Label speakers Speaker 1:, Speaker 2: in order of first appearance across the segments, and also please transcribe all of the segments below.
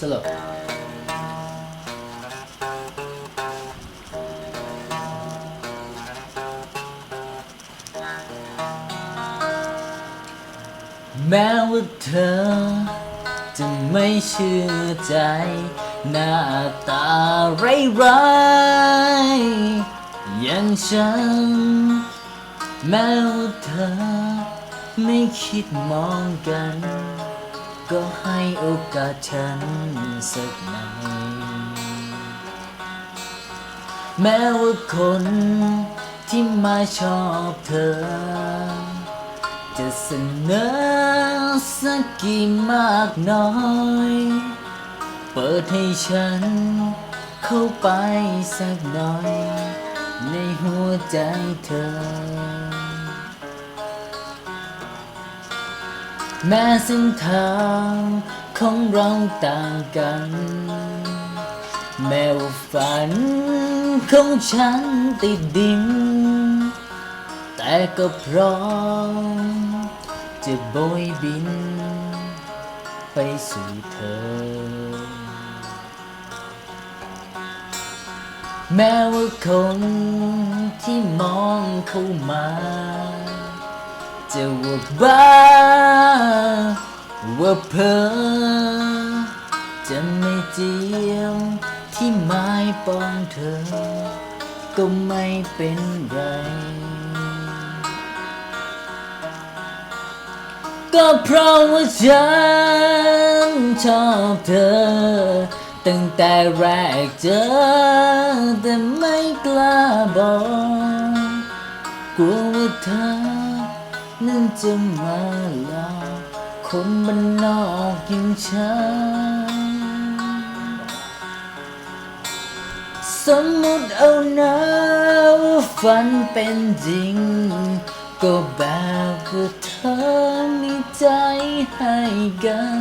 Speaker 1: สลบแม้ว่าเธอ จะไม่เชื่อใจ หน้าตาไรร้ายๆอย่างฉัน แม้ว่าเธอ ไม่คิดมองกัน ก็ให้โอกาสฉันสักหน่อยแม้ว่าคนที่มาชอบเธอ จะเสนอสักกี่มากน้อย เปิดให้ฉันเข้าไปสักหน่อย ในหัวใจเธอ แม้เส้นทางของเราต่างกัน แม้ว่าฝันของฉันติดดิน แต่ก็พร้อมจะโบยบิน ไปสู่เธอ แม้ว่าคนที่มองเข้ามา จะว่าบ้าว่าเพอจะไม่เจียมที่ไม้ปองเธอ ก็ไม่เป็นไร ก็เพราะว่าฉันชอบเธอ ตั้งแต่แรกเจอ แต่ไม่กล้าบอกกลัวว่าเธอ นั้นจะมาหลอกคนบ้านนอกอย่างฉันสมมติเอานะว่าฝันเป็นจริง ก็แบบว่าเธอมีใจให้กัน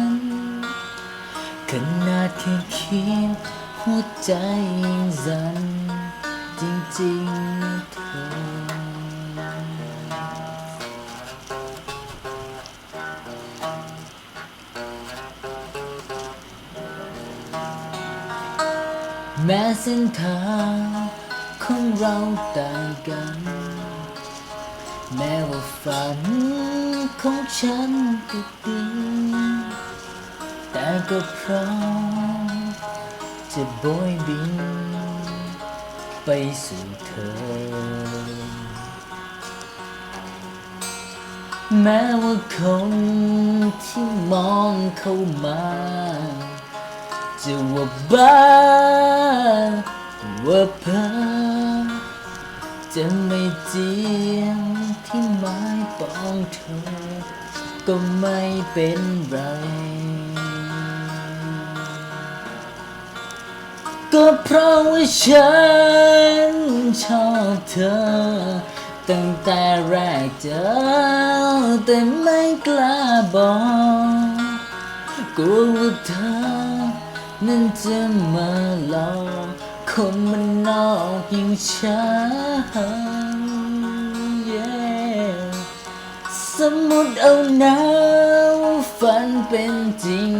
Speaker 1: ขนาดแค่คิดหัวใจยังสั่นจริงๆเธอ แม้เส้นทางของเราต่างกัน แม้ว่าฝันของฉันติดดินแต่ก็พร้อมจะโบยบิน ไปสู่เธอ แม้ว่าคนที่มองเข้ามา จะว่าบ้าว่าเพ้อจะไม่เจียมที่ไม้ปองเธอ ก็ไม่เป็นไร ก็เพราะว่าฉันชอบเธอ ตั้งแต่แรกเจอ แต่ไม่กล้าบอกกลัวว่าเธอ นั้นจะมาหลอกคนมันนอกอย่างฉัน yeah สมมติเอานะว่าฝันเป็นจริง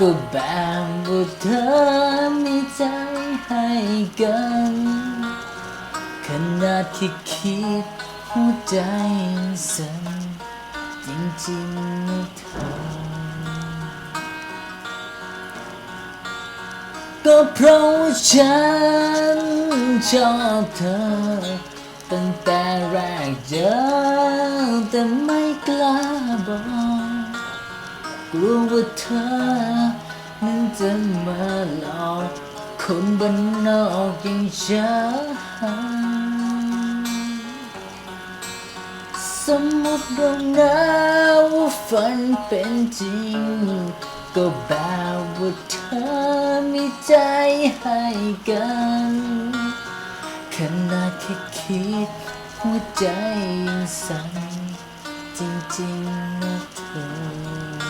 Speaker 1: ก็แบบว่าเธอมีใจให้กัน ขนาดที่คิดหัวใจสั่นจริงๆนะเธอ ก็เพราะฉันชอบเธอ ตั้งแต่แรกเจอแต่ไม่กล้าบอกกลัวว่าเธอ นั้นจะมาหลอกคนบ้านนอกอย่างฉันสมมติเรานะว่าฝันเป็นจริง ก็แบบว่าเธอมี ใจให้กัน ขนาดแค่คิด หัวใจยังสั่นจริงๆนะเธอ